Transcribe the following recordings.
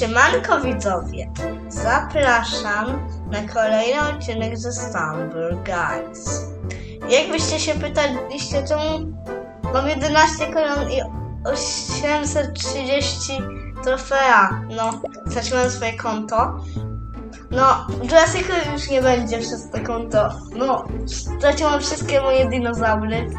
Siemanko widzowie, zapraszam na kolejny odcinek ze Stumble Guys. Jakbyście się pytaliście, czemu mam 11 koron i 830 trofea, no, straciłem swoje konto. No, Jurassic już nie będzie przez to konto. No, straciłam wszystkie moje dinozaury.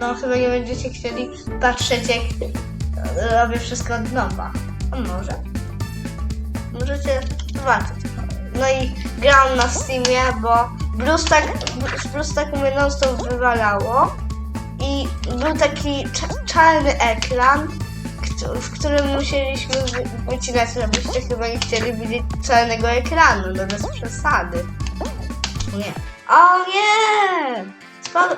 No, chyba nie będziecie chcieli patrzeć, jak robię wszystko od nowa. Może. Możecie zobaczyć. No i grałam na Steamie, bo BlueStack, BlueStack mnie non stop wywalało i był taki cza- czarny ekran, w którym musieliśmy wy- wycinać, żebyście chyba nie chcieli widzieć czarnego ekranu, no bez przesady. Nie. O nie! Spadł...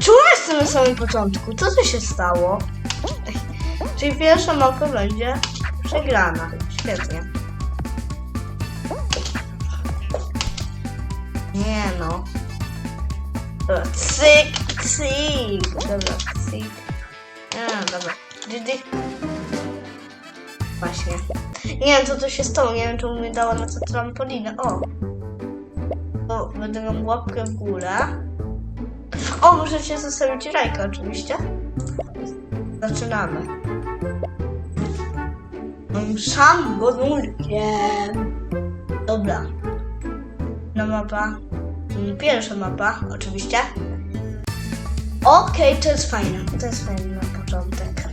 Czemu jestem na samym początku? Co tu się stało? Czyli pierwsza mapka będzie przegrana. Świetnie. Nie no. Dobra, cyk, cyk. Dobra, cyk. A, dobra. Dydy. Właśnie. Nie wiem co tu się stało, nie wiem czemu mi dała na to trampolinę. O! O, będę miał łapkę w górę. O, możecie zostawić lajka oczywiście. Zaczynamy. Moim szambonurkiem. Dobra. Na mapa. Pierwsza mapa, oczywiście. Okej, to jest fajne. To jest fajne na początek.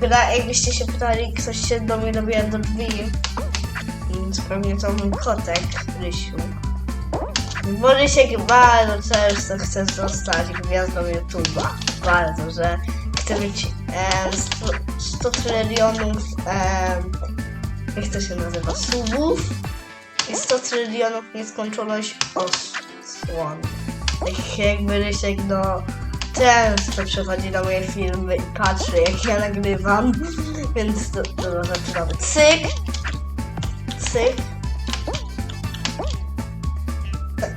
Gra, jakbyście się pytali, ktoś się do mnie dobija do drzwi. Więc pewnie to mój kotek, Rysiu. Bo Rysiek bardzo często chce zostać gwiazdą YouTube'a. Bardzo, że chce em, 100, 100 trylionów, jak to się nazywa, subów i 100 trylionów nieskończoność osłon. Jakby Rysiek, no, często przechodzi na moje filmy i patrzy, jak ja nagrywam, więc to, to zaczynamy. Cyk! Cyk!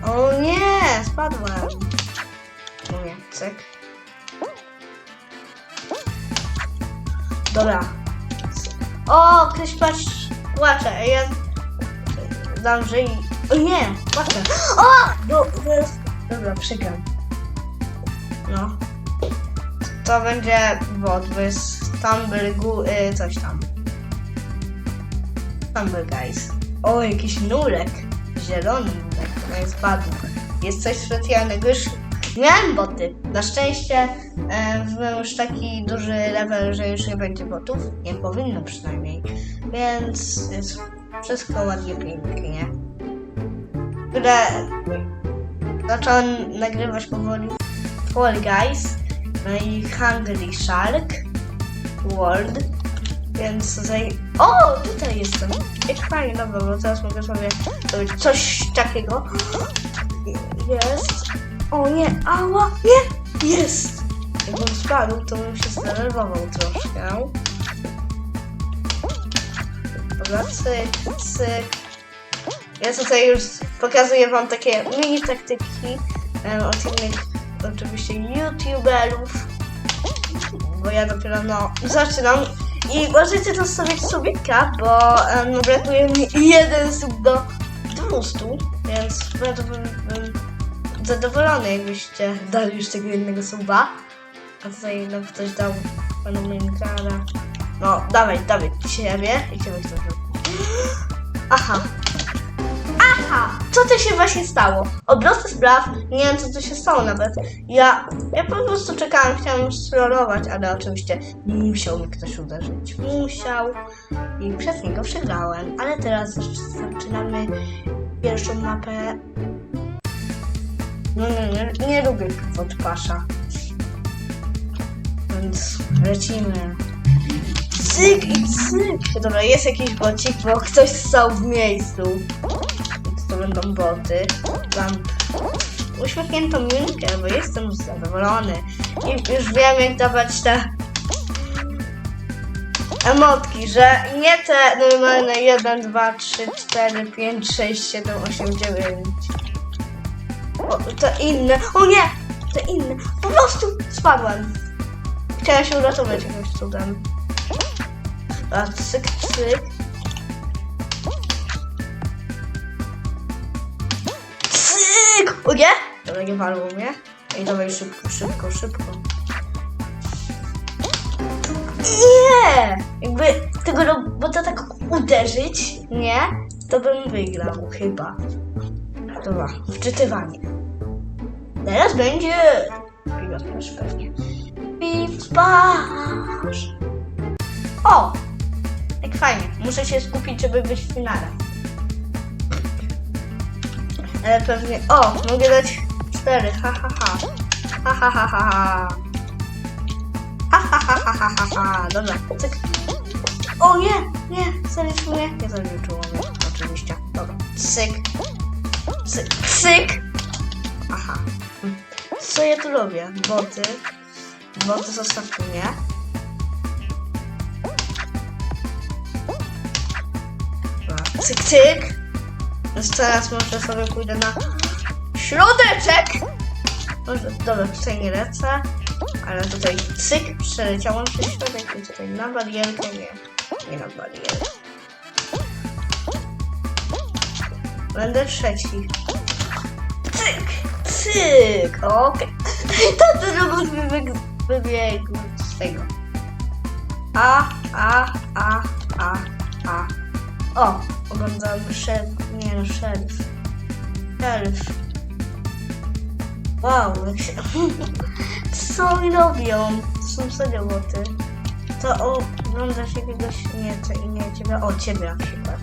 O nie, spadłem. O nie, cyk. Dobra. O, ktoś patrz, płacze, ja dam, że i... O nie, płaczę. O! Do, zaraz... Dobra, przegram. No. To będzie bot, bo jest Tumble y, coś tam. Tumble guys. O, jakiś nurek. Zielony nurek, to jest padł. Jest coś specjalnego. Już miałem boty. Na szczęście e, byłem już taki duży level, że już nie będzie botów. Nie powinno przynajmniej. Więc jest wszystko ładnie, pięknie. Które zacząłem nagrywać powoli Fall Guys, no i Hungry Shark World, więc tutaj... O, tutaj jestem! Jak fajnie, dobra, bo teraz mogę sobie coś takiego. Jest. O nie, ała, nie! Jest! Jakbym spadł, to bym się zdenerwował troszkę. Dobra, cyk, cyk. Ja tutaj już pokazuję wam takie mini taktyki em, od innych oczywiście youtuberów, bo ja dopiero no zaczynam i możecie zostawić subika, bo um, brakuje mi jeden sub do 200, więc bym zadowolony, jakbyście dali już tego jednego suba. A tutaj no, ktoś dał panu Minkara. No, dawaj, dawaj, ciebie i ciebie chcę. Aha, Aha, co to się właśnie stało? Obroty spraw, nie wiem co tu się stało nawet. Ja, ja po prostu czekałam, chciałam strollować, ale oczywiście musiał mi ktoś uderzyć. Musiał i przez niego przegrałem. Ale teraz zaczynamy pierwszą mapę. No nie, nie, nie lubię podpasza. Więc lecimy. Cyk i cyk. Dobra, jest jakiś bocik, bo ktoś stał w miejscu więc to będą boty. Mam uśmiechniętą minkę, bo jestem zadowolony. I już wiem jak dawać te emotki, że nie te normalne 1, 2, 3, 4, 5, 6, 7, 8, 9. O, te inne. O nie! Te inne. Po prostu spadłem. Chciałem się uratować jakimś cudem. A cyk, cyk. Cyk! O nie? Dobra, nie walło mnie. Ej, dawaj szybko, szybko, szybko. Nie! Jakby tego robota tak uderzyć, nie? To bym wygrał, chyba. Dobra, wczytywanie. Teraz będzie... Twarz pewnie. O! Jak fajnie. Muszę się skupić, żeby być w finale. Ale pewnie... O! Mogę dać cztery. Ha, ha, ha. Ha, ha, ha, ha, ha. Ha, ha, ha, ha, ha, ha, ha. Dobra, cyk. O nie! Nie! Zaliczył mnie. Nie zaliczyło mnie. Oczywiście. Dobra. Cyk. Cyk. Cyk. Aha. Co ja tu robię? Boty. Boty zostaw mnie. Cyk, cyk. Więc teraz może sobie pójdę na środeczek. Może, dobra, tutaj nie lecę. Ale tutaj cyk, przeleciałam przez środek i tutaj na barierkę, nie, nie na barierkę. Będę trzeci. Cyk, okej. To robot wybiegł, wybiegł z tego. A, a, a, a, a. O, oglądam szef, nie no. Szeryf. Wow. Co oni robią? Są serio. To oglądasz jakiegoś, nie, to nie ciebie, o ciebie na przykład.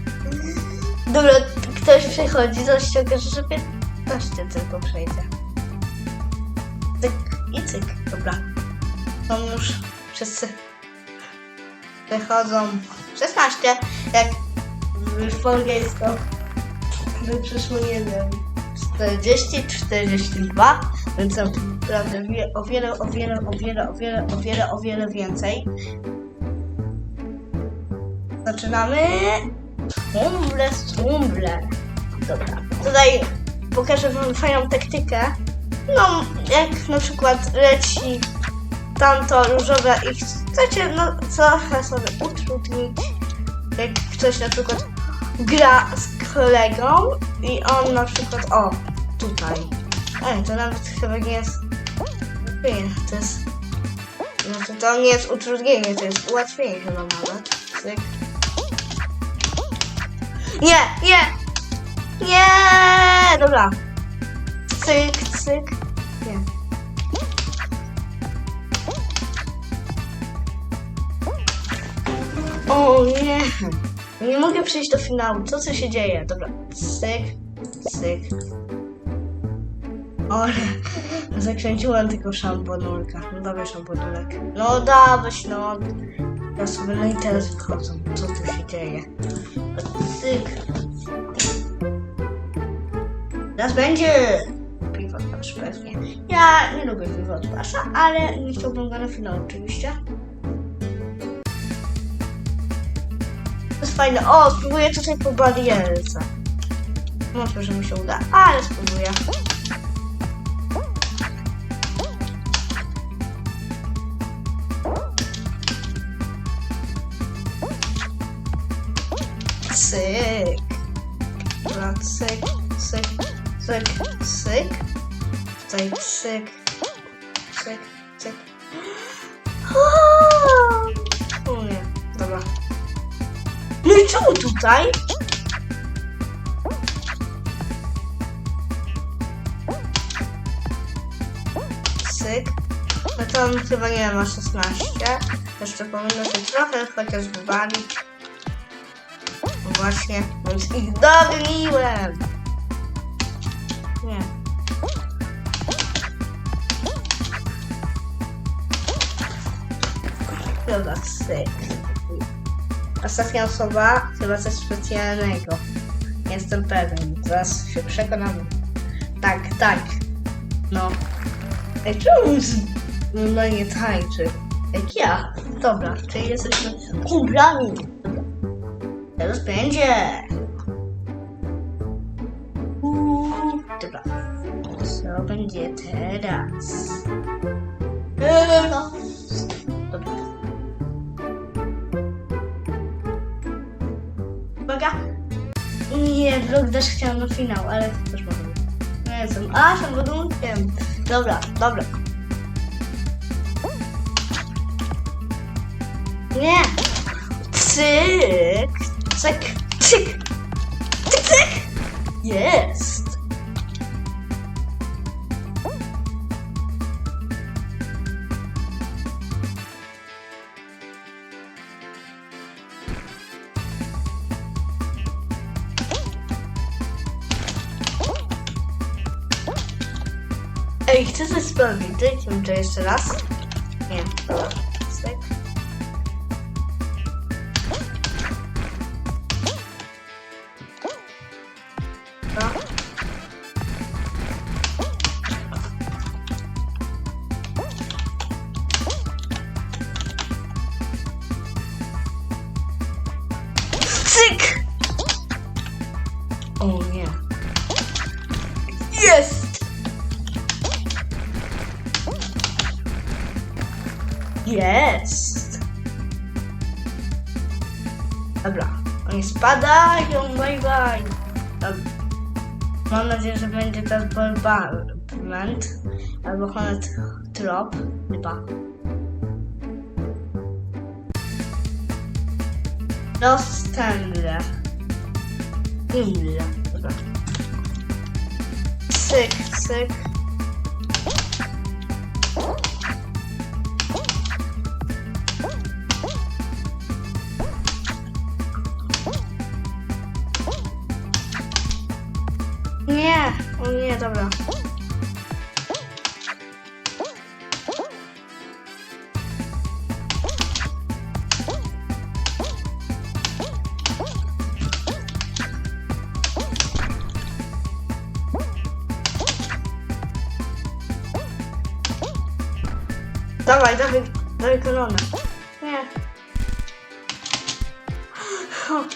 Dobra, ktoś przychodzi, to się że 15 tylko przejdzie. Cyk i cyk, dobra. Są już wszyscy wychodzą 16, jak po angielsku by przyszło jeden. 40, 42, więc naprawdę o wiele, o wiele, o wiele, o wiele, o wiele, o wiele więcej. Zaczynamy. Tumble, tumble. Dobra. Tutaj pokażę wam fajną taktykę. No, jak na przykład leci tamto różowe i chcecie no trochę sobie utrudnić, jak ktoś na przykład gra z kolegą i on na przykład, o, tutaj. Ej, to nawet chyba nie jest, nie, to jest, no to, to nie jest utrudnienie, to jest ułatwienie chyba nawet. Nie, nie, nie, dobra. Cyk, cyk, nie. O nie. Nie mogę przejść do finału. Co co się dzieje? Dobra. Syk, syk. Ale zakręciłem tylko szamponulka. No dawaj szamponulek. No dawaj, no. Ja sobie, no i teraz wychodzą. Co tu się dzieje? Teraz będzie piwo twarz pewnie. Ja nie lubię piwo twarza, ale nie chciałbym go na finał oczywiście. To jest fajne. O, spróbuję tutaj po barierce. Może, że mi się uda, ale spróbuję. Cyk. Cyk, cyk, cyk, cyk. Tutaj cyk, cyk, cyk. O nie, dobra. No i czemu tutaj? Syk. No to chyba nie ma 16. Jeszcze powinno się trochę chociaż wywalić. No właśnie, więc ich dogniłem. Nie. Dobra, syk. Ostatnia osoba chyba coś specjalnego. Jestem pewien. Zaraz się przekonamy. Tak, tak. No. Ej, czemu no nie tańczy? Jak ja. Dobra, czyli jesteśmy. Dobra. Teraz będzie. dwa. Co będzie teraz? Dobra. Uwaga! Nie, blok też chciałam na finał, ale to też mogę. Nie jestem. A, jestem godunkiem. Dobra, dobra. Nie! Cyk! Cyk! Cyk! Cyk! Cyk! Jest! Patrykiem, czy jeszcze raz? Ball. Mam nadzieję, że będzie też Ballment albo Honet Trop chyba. Rozstęgle. Inne. Cyk, cyk. Nie, dobra. Dawaj, dawaj, dawaj koronę. Nie.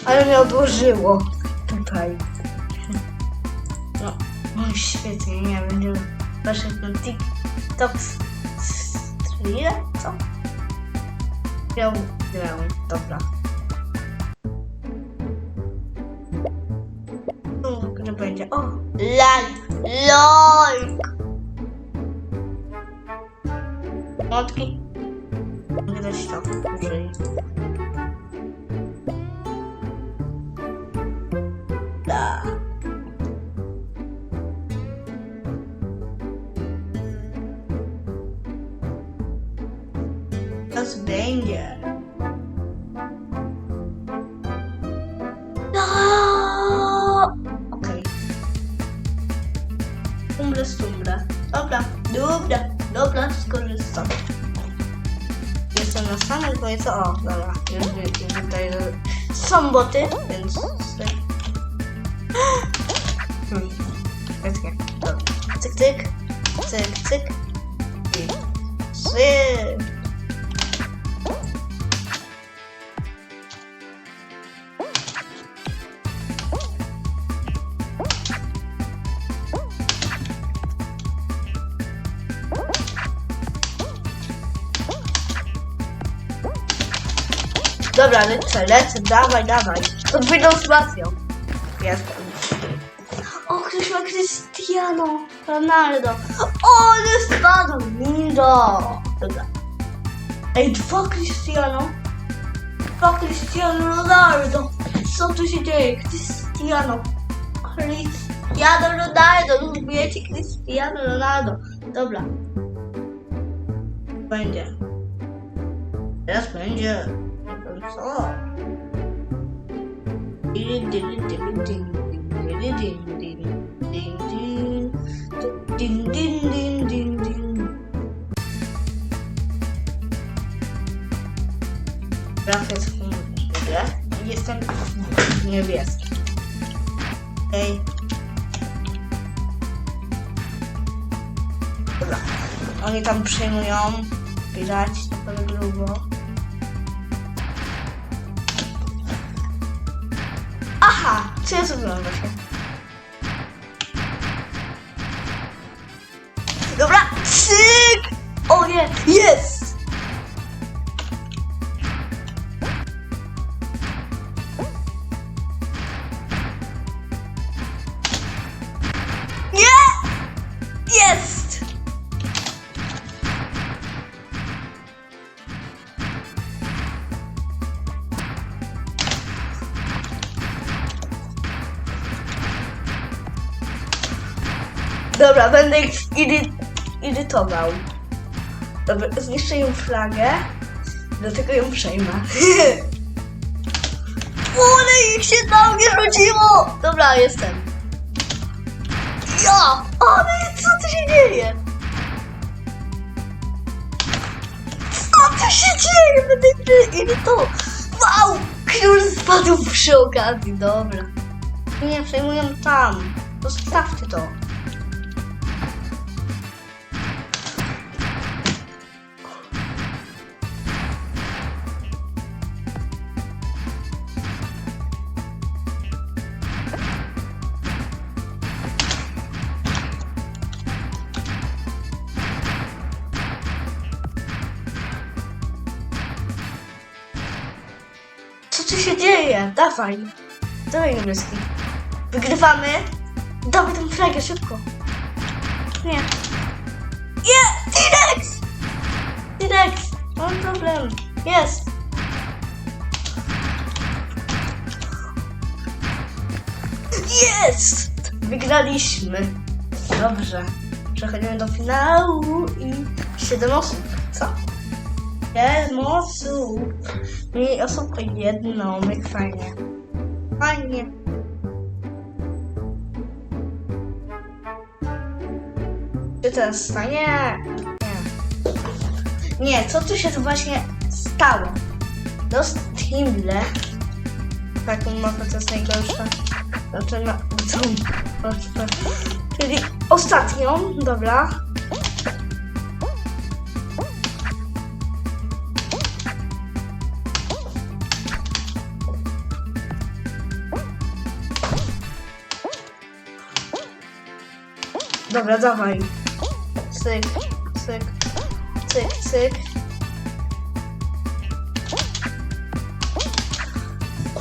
Ale mnie odłożyło tutaj. Shit, ja, we doen. best het top TikTok stream? Toch? Ja, wel dat lacht. Oh, ik een beetje. Oh, like, like. Wat? ik. Dat is. Na samym końcu. O, dobra. Już, już tutaj są boty, więc... Cyk. Hmm. Dobra. cyk, cyk, cyk, cyk. I cyk. Dobra, lecę, lecę, dawaj, dawaj. Podwójną spacją. Jestem. O, ktoś ma Cristiano Ronaldo. O, nie spadł. Nido. Dobra. Ej, dwa Cristiano. Dwa Cristiano Ronaldo. Co tu się dzieje? Cristiano. Cristiano Ronaldo. Lubicie Cristiano Ronaldo. Dobra. Będzie. Teraz będzie. 없어. Brak jest chmurę. Jestem niebieski. Ej. Dobra. Oni tam przyjmują. Widać, to tak grubo. 这是怎么回事 Będę ich iry, irytował. Dobra, zniszczę im flagę, dlatego ją przejmę. Ale ich się na mnie rzuciło! Dobra, jestem. Ja! Ale co tu się dzieje? Co tu się dzieje? Będę iry- irytował. Wow! Król spadł przy okazji, dobra. Nie, przejmują tam. Zostawcie to. Co się dzieje? Dawaj. Dawaj niebieski. Wygrywamy. Dawaj tą flagę szybko. Nie. Nie! T-Rex! T-Rex! Mam problem. Jest. Jest! Wygraliśmy. Dobrze. Przechodzimy do finału i 7 osób. Co? 7 osób. Mniej osób o jedną. Jak fajnie. Fajnie. Czy to jest fajnie? Nie. Nie, co tu się tu właśnie stało? Dost Himble. Taką mapę to jest najgorsza. Znaczy na. Czyli ostatnią, dobra. Dobra, dawaj. Cyk, cyk, cyk, cyk.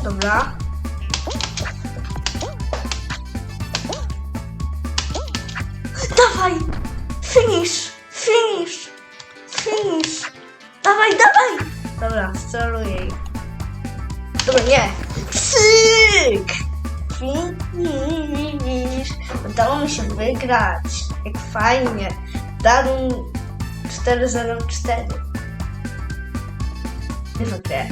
Dobra. Dawaj! Finish! Finish! Finish! Dawaj, dawaj! Dobra, steruję ich. Dobra, nie! Cyk! Finish! Udało mi się wygrać. Jak fajnie. Darun 404. Nie wygrę.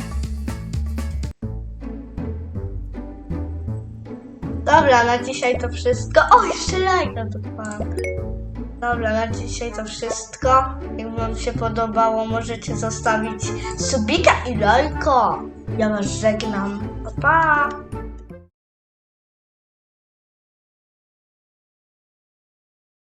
Dobra, na dzisiaj to wszystko. O, jeszcze lajka dotknąłem. Dobra, na dzisiaj to wszystko. Jak wam się podobało, możecie zostawić subika i lajka. Ja was żegnam. Pa, pa.